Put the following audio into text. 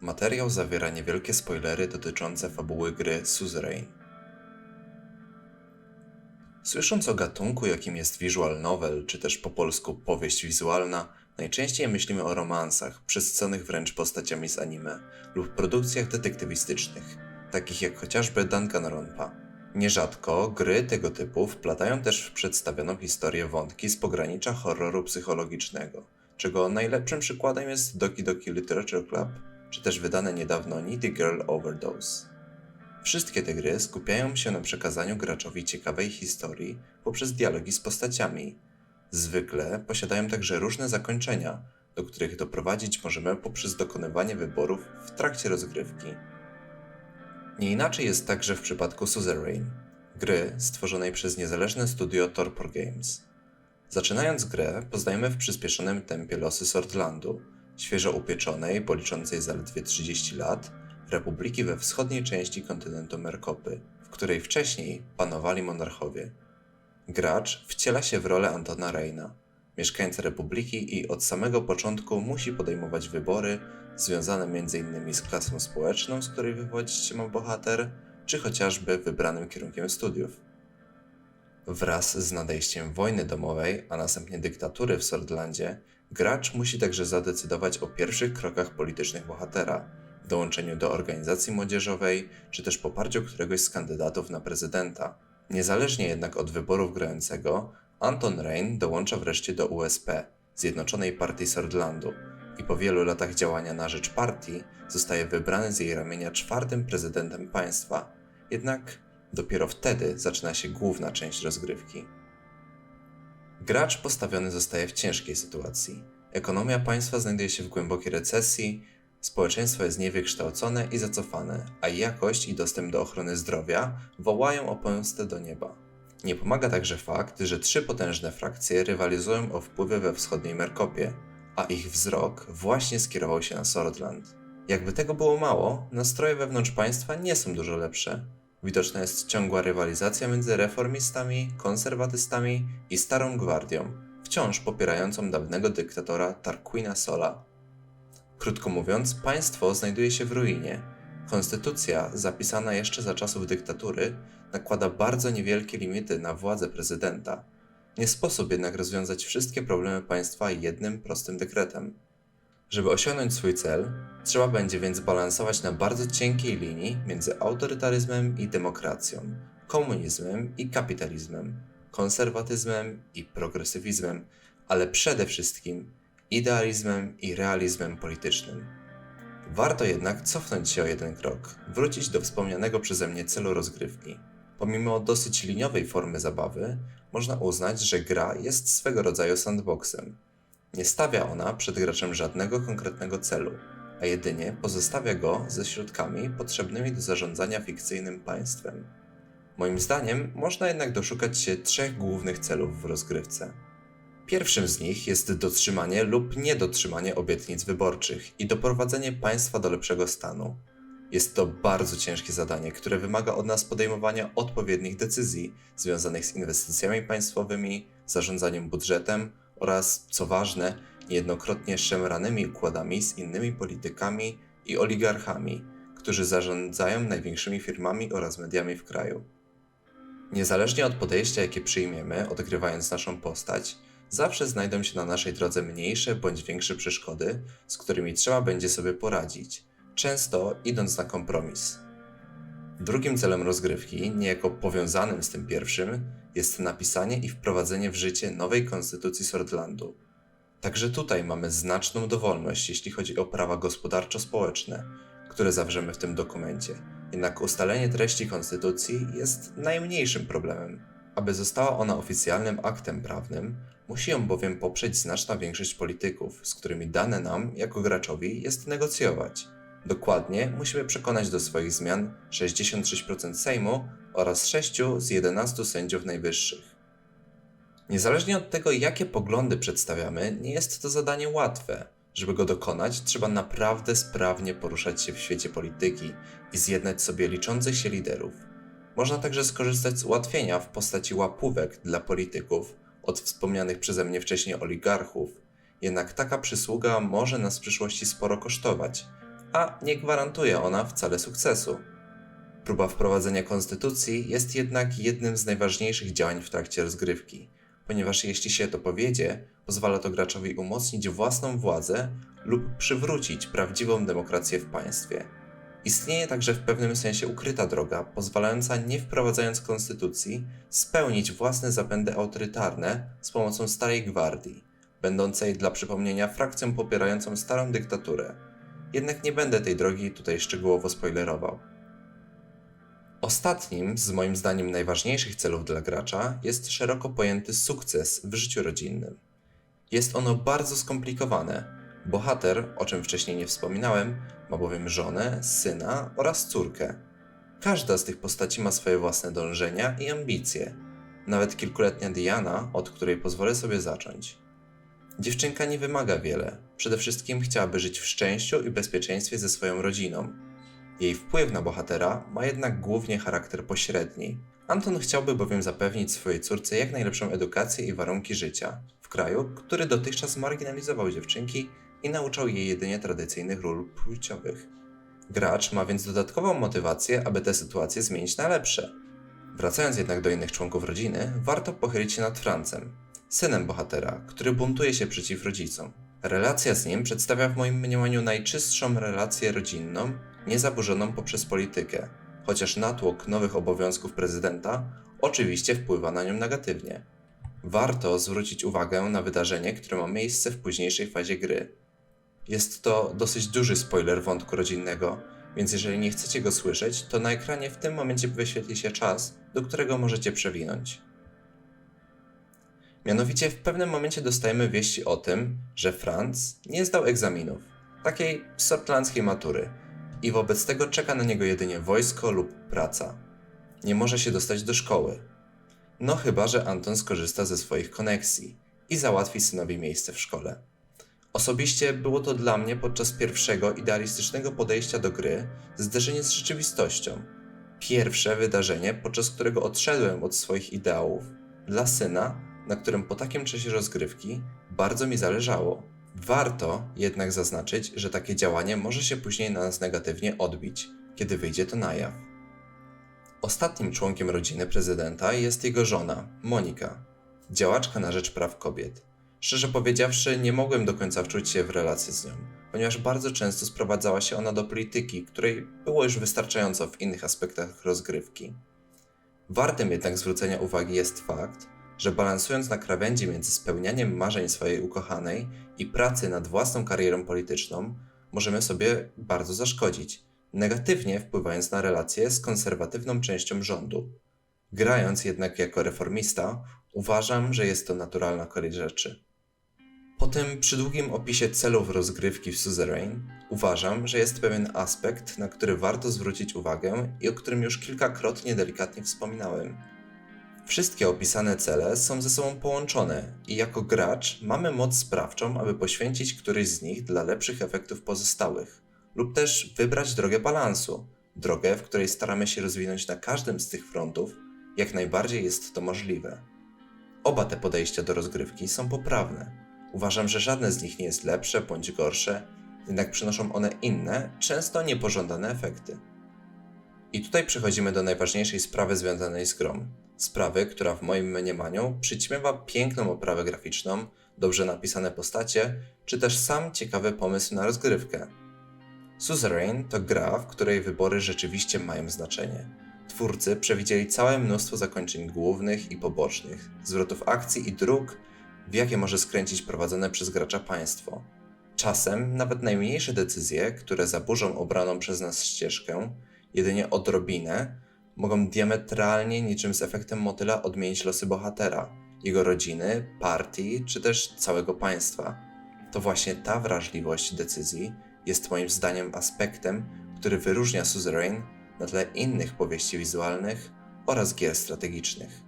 Materiał zawiera niewielkie spoilery dotyczące fabuły gry Suzerain. Słysząc o gatunku, jakim jest visual novel, czy też po polsku powieść wizualna, najczęściej myślimy o romansach, przesyconych wręcz postaciami z anime, lub produkcjach detektywistycznych, takich jak chociażby Danganronpa. Nierzadko gry tego typu wplatają też w przedstawioną historię wątki z pogranicza horroru psychologicznego, czego najlepszym przykładem jest Doki Doki Literature Club, czy też wydane niedawno Nitty Girl Overdose. Wszystkie te gry skupiają się na przekazaniu graczowi ciekawej historii poprzez dialogi z postaciami. Zwykle posiadają także różne zakończenia, do których doprowadzić możemy poprzez dokonywanie wyborów w trakcie rozgrywki. Nie inaczej jest także w przypadku Suzerain, gry stworzonej przez niezależne studio Torpor Games. Zaczynając grę, poznajemy w przyspieszonym tempie losy Swordlandu, świeżo upieczonej, bo liczącej zaledwie 30 lat, republiki we wschodniej części kontynentu Merkopy, w której wcześniej panowali monarchowie. Gracz wciela się w rolę Antona Reina, mieszkańca republiki i od samego początku musi podejmować wybory związane m.in. z klasą społeczną, z której wywodzić się ma bohater, czy chociażby wybranym kierunkiem studiów. Wraz z nadejściem wojny domowej, a następnie dyktatury w Swordlandzie, gracz musi także zadecydować o pierwszych krokach politycznych bohatera, dołączeniu do organizacji młodzieżowej, czy też poparciu któregoś z kandydatów na prezydenta. Niezależnie jednak od wyborów grającego, Anton Rein dołącza wreszcie do USP, Zjednoczonej Partii Swordlandu, i po wielu latach działania na rzecz partii zostaje wybrany z jej ramienia czwartym prezydentem państwa. Jednak dopiero wtedy zaczyna się główna część rozgrywki. Gracz postawiony zostaje w ciężkiej sytuacji. Ekonomia państwa znajduje się w głębokiej recesji, społeczeństwo jest niewykształcone i zacofane, a jakość i dostęp do ochrony zdrowia wołają o pomstę do nieba. Nie pomaga także fakt, że trzy potężne frakcje rywalizują o wpływy we wschodniej Merkopie, a ich wzrok właśnie skierował się na Swordland. Jakby tego było mało, nastroje wewnątrz państwa nie są dużo lepsze. Widoczna jest ciągła rywalizacja między reformistami, konserwatystami i Starą Gwardią, wciąż popierającą dawnego dyktatora Tarquina Sola. Krótko mówiąc, państwo znajduje się w ruinie. Konstytucja, zapisana jeszcze za czasów dyktatury, nakłada bardzo niewielkie limity na władzę prezydenta. Nie sposób jednak rozwiązać wszystkie problemy państwa jednym prostym dekretem. Żeby osiągnąć swój cel, trzeba będzie więc balansować na bardzo cienkiej linii między autorytaryzmem i demokracją, komunizmem i kapitalizmem, konserwatyzmem i progresywizmem, ale przede wszystkim idealizmem i realizmem politycznym. Warto jednak cofnąć się o jeden krok, wrócić do wspomnianego przeze mnie celu rozgrywki. Pomimo dosyć liniowej formy zabawy, można uznać, że gra jest swego rodzaju sandboxem. Nie stawia ona przed graczem żadnego konkretnego celu, a jedynie pozostawia go ze środkami potrzebnymi do zarządzania fikcyjnym państwem. Moim zdaniem można jednak doszukać się trzech głównych celów w rozgrywce. Pierwszym z nich jest dotrzymanie lub niedotrzymanie obietnic wyborczych i doprowadzenie państwa do lepszego stanu. Jest to bardzo ciężkie zadanie, które wymaga od nas podejmowania odpowiednich decyzji związanych z inwestycjami państwowymi, zarządzaniem budżetem oraz, co ważne, niejednokrotnie szemranymi układami z innymi politykami i oligarchami, którzy zarządzają największymi firmami oraz mediami w kraju. Niezależnie od podejścia, jakie przyjmiemy, odgrywając naszą postać, zawsze znajdą się na naszej drodze mniejsze bądź większe przeszkody, z którymi trzeba będzie sobie poradzić, często idąc na kompromis. Drugim celem rozgrywki, niejako powiązanym z tym pierwszym, jest napisanie i wprowadzenie w życie nowej konstytucji Swordlandu. Także tutaj mamy znaczną dowolność, jeśli chodzi o prawa gospodarczo-społeczne, które zawrzemy w tym dokumencie. Jednak ustalenie treści konstytucji jest najmniejszym problemem. Aby została ona oficjalnym aktem prawnym, musi ją bowiem poprzeć znaczna większość polityków, z którymi dane nam, jako graczowi, jest negocjować. Dokładnie musimy przekonać do swoich zmian 66% Sejmu oraz 6 z 11 sędziów najwyższych. Niezależnie od tego, jakie poglądy przedstawiamy, nie jest to zadanie łatwe. Żeby go dokonać, trzeba naprawdę sprawnie poruszać się w świecie polityki i zjednać sobie liczących się liderów. Można także skorzystać z ułatwienia w postaci łapówek dla polityków od wspomnianych przeze mnie wcześniej oligarchów. Jednak taka przysługa może nas w przyszłości sporo kosztować, a nie gwarantuje ona wcale sukcesu. Próba wprowadzenia konstytucji jest jednak jednym z najważniejszych działań w trakcie rozgrywki, ponieważ jeśli się to powiedzie, pozwala to graczowi umocnić własną władzę lub przywrócić prawdziwą demokrację w państwie. Istnieje także w pewnym sensie ukryta droga, pozwalająca nie wprowadzając konstytucji, spełnić własne zapędy autorytarne z pomocą Starej Gwardii, będącej dla przypomnienia frakcją popierającą starą dyktaturę. Jednak nie będę tej drogi tutaj szczegółowo spoilerował. Ostatnim, z moim zdaniem najważniejszych celów dla gracza jest szeroko pojęty sukces w życiu rodzinnym. Jest ono bardzo skomplikowane. Bohater, o czym wcześniej nie wspominałem, ma bowiem żonę, syna oraz córkę. Każda z tych postaci ma swoje własne dążenia i ambicje. Nawet kilkuletnia Diana, od której pozwolę sobie zacząć. Dziewczynka nie wymaga wiele. Przede wszystkim chciałaby żyć w szczęściu i bezpieczeństwie ze swoją rodziną. Jej wpływ na bohatera ma jednak głównie charakter pośredni. Anton chciałby bowiem zapewnić swojej córce jak najlepszą edukację i warunki życia w kraju, który dotychczas marginalizował dziewczynki i nauczał jej jedynie tradycyjnych ról płciowych. Gracz ma więc dodatkową motywację, aby tę sytuację zmienić na lepsze. Wracając jednak do innych członków rodziny, warto pochylić się nad Francem, synem bohatera, który buntuje się przeciw rodzicom. Relacja z nim przedstawia w moim mniemaniu najczystszą relację rodzinną, niezaburzoną poprzez politykę, chociaż natłok nowych obowiązków prezydenta oczywiście wpływa na nią negatywnie. Warto zwrócić uwagę na wydarzenie, które ma miejsce w późniejszej fazie gry. Jest to dosyć duży spoiler wątku rodzinnego, więc jeżeli nie chcecie go słyszeć, to na ekranie w tym momencie wyświetli się czas, do którego możecie przewinąć. Mianowicie w pewnym momencie dostajemy wieści o tym, że Franz nie zdał egzaminów, takiej sortlandzkiej matury, i wobec tego czeka na niego jedynie wojsko lub praca. Nie może się dostać do szkoły. No chyba, że Anton skorzysta ze swoich koneksji i załatwi synowi miejsce w szkole. Osobiście było to dla mnie podczas pierwszego idealistycznego podejścia do gry zderzenie z rzeczywistością. Pierwsze wydarzenie, podczas którego odszedłem od swoich ideałów, dla syna, na którym po takim czasie rozgrywki bardzo mi zależało. Warto jednak zaznaczyć, że takie działanie może się później na nas negatywnie odbić, kiedy wyjdzie to na jaw. Ostatnim członkiem rodziny prezydenta jest jego żona, Monika, działaczka na rzecz praw kobiet. Szczerze powiedziawszy, nie mogłem do końca wczuć się w relację z nią, ponieważ bardzo często sprowadzała się ona do polityki, której było już wystarczająco w innych aspektach rozgrywki. Wartym jednak zwrócenia uwagi jest fakt, że balansując na krawędzi między spełnianiem marzeń swojej ukochanej i pracy nad własną karierą polityczną, możemy sobie bardzo zaszkodzić, negatywnie wpływając na relacje z konserwatywną częścią rządu. Grając jednak jako reformista, uważam, że jest to naturalna kolej rzeczy. Po tym przydługim opisie celów rozgrywki w Suzerain, uważam, że jest pewien aspekt, na który warto zwrócić uwagę i o którym już kilkakrotnie delikatnie wspominałem. Wszystkie opisane cele są ze sobą połączone i jako gracz mamy moc sprawczą, aby poświęcić któryś z nich dla lepszych efektów pozostałych, lub też wybrać drogę balansu, drogę, w której staramy się rozwinąć na każdym z tych frontów, jak najbardziej jest to możliwe. Oba te podejścia do rozgrywki są poprawne. Uważam, że żadne z nich nie jest lepsze bądź gorsze, jednak przynoszą one inne, często niepożądane efekty. I tutaj przechodzimy do najważniejszej sprawy związanej z grą. Sprawy, która w moim mniemaniu przyćmiewa piękną oprawę graficzną, dobrze napisane postacie, czy też sam ciekawy pomysł na rozgrywkę. Suzerain to gra, w której wybory rzeczywiście mają znaczenie. Twórcy przewidzieli całe mnóstwo zakończeń głównych i pobocznych, zwrotów akcji i dróg, w jakie może skręcić prowadzone przez gracza państwo. Czasem nawet najmniejsze decyzje, które zaburzą obraną przez nas ścieżkę, jedynie odrobinę, mogą diametralnie niczym z efektem motyla odmienić losy bohatera, jego rodziny, partii czy też całego państwa. To właśnie ta wrażliwość decyzji jest moim zdaniem aspektem, który wyróżnia Suzerain na tle innych powieści wizualnych oraz gier strategicznych.